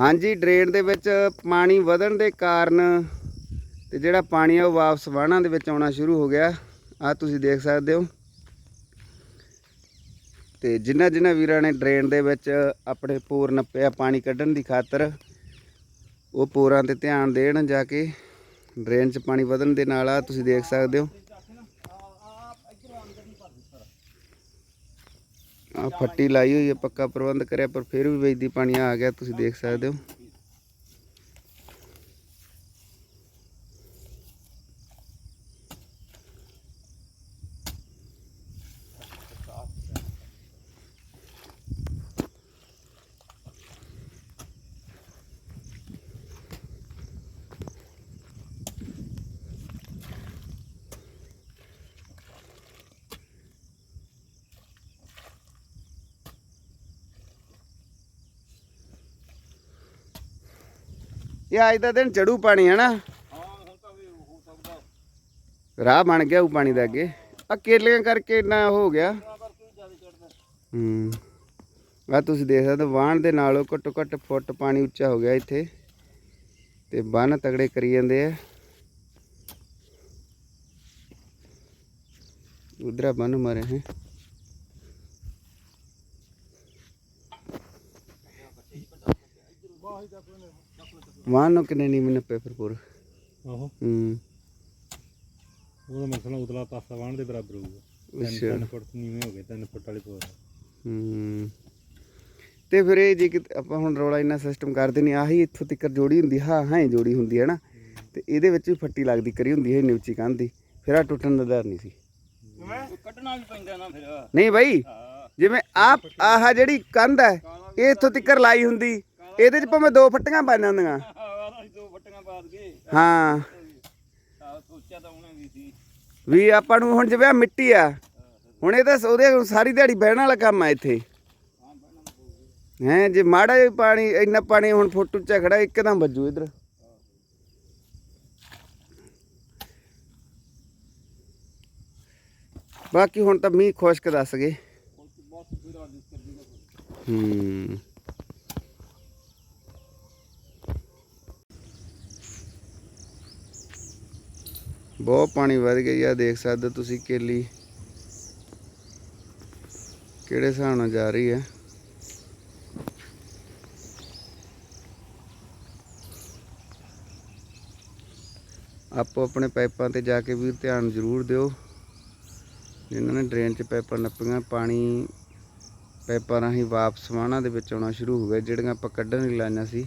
ਹਾਂਜੀ ਡਰੇਨ ਦੇ ਵਿੱਚ ਪਾਣੀ ਵਧਣ ਦੇ ਕਾਰਨ ਤੇ ਜਿਹੜਾ ਪਾਣੀ ਆ ਉਹ ਵਾਪਸ ਵਾਹਣਾਂ ਦੇ ਵਿੱਚ ਆਉਣਾ ਸ਼ੁਰੂ ਹੋ ਗਿਆ। ਆ ਤੁਸੀਂ ਦੇਖ ਸਕਦੇ ਹੋ। ਤੇ ਜਿਨ੍ਹਾਂ ਜਿਨ੍ਹਾਂ ਵੀਰਾਂ ਨੇ ਡਰੇਨ ਦੇ ਵਿੱਚ ਆਪਣੇ ਪੂਰ ਨੱਪਿਆ ਪਾਣੀ ਕੱਢਣ ਦੀ ਖਾਤਰ, ਉਹ ਪੋਰਾਂ ਤੇ ਧਿਆਨ ਦੇਣ ਜਾ ਕੇ ਡਰੇਨ 'ਚ ਪਾਣੀ ਵਧਣ ਦੇ ਨਾਲ ਆ, ਤੁਸੀਂ ਦੇਖ ਸਕਦੇ ਹੋ। ਆ ਫੱਟੀ ਲਾਈ ਹੋਈ ਹੈ ਪੱਕਾ ਪ੍ਰਬੰਧ ਕਰਿਆ, ਪਰ ਫਿਰ ਵੀ ਵੇਚਦੀ ਪਾਣੀ ਆ ਗਿਆ, ਤੁਸੀਂ ਦੇਖ ਸਕਦੇ ਹੋ। ਇਹ ਅੱਜ ਦਾ ਦਿਨ ਚੜੂ ਪਾਣੀ ਹੈ ਨਾ। ਰਾਹ ਬਣ ਗਿਆ ਉਹ ਪਾਣੀ ਦਾ ਅੱਗੇ। ਆ ਕੇਲੀਆਂ ਕਰਕੇ ਇੰਨਾ ਹੋ ਗਿਆ। ਤਾਂ ਕਰਕੇ ਹੂੰ। ਆ ਤੁਸੀਂ ਦੇਖ ਸਕਦੇ ਹੋ, ਦੇ ਨਾਲੋਂ ਘੱਟੋ ਘੱਟ ਫੁੱਟ ਪਾਣੀ ਉੱਚਾ ਹੋ ਗਿਆ ਇੱਥੇ। ਤੇ ਬੰਨ ਤਗੜੇ ਕਰੀ ਜਾਂਦੇ ਆ। ਉਧਰ ਬੰਨ ਮਾਰੇ ਹੈ। ਨੂੰ ਕਿੰਨੇ ਨਹੀਂ ਮੈਨੂੰ ਪੇਪਰ ਪੂਰ? ਆਹੋ। ਹੂੰ। ਉਹਦਾ ਮਸਲਾ ਉਤਲਾ ਪਾਸਾ ਵਾਣ ਦੇ ਬਰਾਬਰ ਹੋਊਗਾ। ਅੱਛਾ। 3 ਫੁੱਟ ਨੀਵੇਂ ਹੋ ਗਏ 3 ਫੁੱਟ ਵਾਲੀ ਪੋਰ ਹੂੰ। ਤੇ ਫਿਰ ਇਹ ਜੇ ਕਿਤੇ ਆਪਾਂ ਹੁਣ ਰੌਲਾ ਇੰਨਾ ਸਿਸਟਮ ਕਰਦੇ ਨਹੀਂ ਆਹੀ ਇੱਥੋਂ ਤੱਕ ਜੋੜੀ ਹੁੰਦੀ ਹਾਂ ਹਾਂ ਜੋੜੀ ਹੁੰਦੀ ਹੈ ਨਾ। ਤੇ ਇਹਦੇ ਵਿੱਚ ਵੀ ਫੱਟੀ ਲੱਗਦੀ ਕਰੀ ਹੁੰਦੀ ਹੈ ਨਿਉਚੀ ਕੰਧ ਦੀ। ਫਿਰ ਆ ਟੁੱਟਣ ਦਾ ਡਰ ਨਹੀਂ ਸੀ। ਕੱਢਣਾ ਵੀ ਪੈਂਦਾ ਨਾ ਫਿਰ। ਨਹੀਂ ਬਾਈ ਹਾਂ। ਜਿਵੇਂ ਆ ਆਹ ਜਿਹੜੀ ਕੰਧ ਹੈ ਇਹ ਇੱਥੋਂ ਤੱਕ ਲਾਈ ਹੁੰਦੀ। ਇਹਦੇ ਚ ਭਾਵੇਂ ਦੋ ਫੱਟੀਆਂ ਪੈ ਜਾਂਦੀਆਂ ਦੋ ਫੱਟੀਆਂ ਪਾ ਦਗੇ ਹਾਂ। ਸੋਚਿਆ ਤਾਂ ਉਹਨੇ ਵੀ ਸੀ। ਵੀ ਆਪਾਂ ਨੂੰ ਹੁਣ ਜਿਵੇਂ ਮਿੱਟੀ ਆ ਹੁਣ ਇਹ ਤਾਂ ਉਹਦੇ ਸਾਰੀ ਦਿਹਾੜੀ ਬਹਿਣ ਵਾਲਾ ਕੰਮ ਆ ਇੱਥੇ। ਹਾਂ ਜੇ ਮਾੜਾ ਜਿਹਾ ਪਾਣੀ ਇੰਨਾ ਪਾਣੀ ਹੁਣ ਫੁੱਟ ਉੱਚਾ ਖੜਾ ਇੱਕਦਮ ਵੱਜੂ ਇਧਰ। ਬਾਕੀ ਹੁਣ ਤਾਂ ਮੀਂਹ ਖੁਸ਼ਕ ਦੱਸ ਗਏ। ਹੂੰ। ਬਹੁਤ ਪਾਣੀ ਵੱਧ ਗਿਆ ਆ ਦੇਖ ਸਕਦੇ ਹੋ ਤੁਸੀਂ ਕੇਲੀ। ਕਿਹੜੇ ਹਿਸਾਬ ਨਾਲ ਜਾ ਰਹੀ ਹੈ? ਆਪੋ ਆਪਣੇ ਪਾਈਪਾਂ ਤੇ ਜਾ ਕੇ ਵੀ ਧਿਆਨ ਜ਼ਰੂਰ ਦਿਓ। ਜਿਨ੍ਹਾਂ ਨੇ ਡਰੇਨ 'ਚ ਪਾਈਪਾਂ ਨੱਪੀਆਂ, ਪਾਣੀ ਪਾਈਪਾਂ ਰਾਹੀਂ ਵਾਪਸ ਵਾਹਣਾਂ ਦੇ ਵਿੱਚ ਆਉਣਾ ਸ਼ੁਰੂ ਹੋ ਗਿਆ, ਜਿਹੜੀਆਂ ਆਪਾਂ ਕੱਢਣ ਲਈ ਲਾਈਆਂ ਸੀ।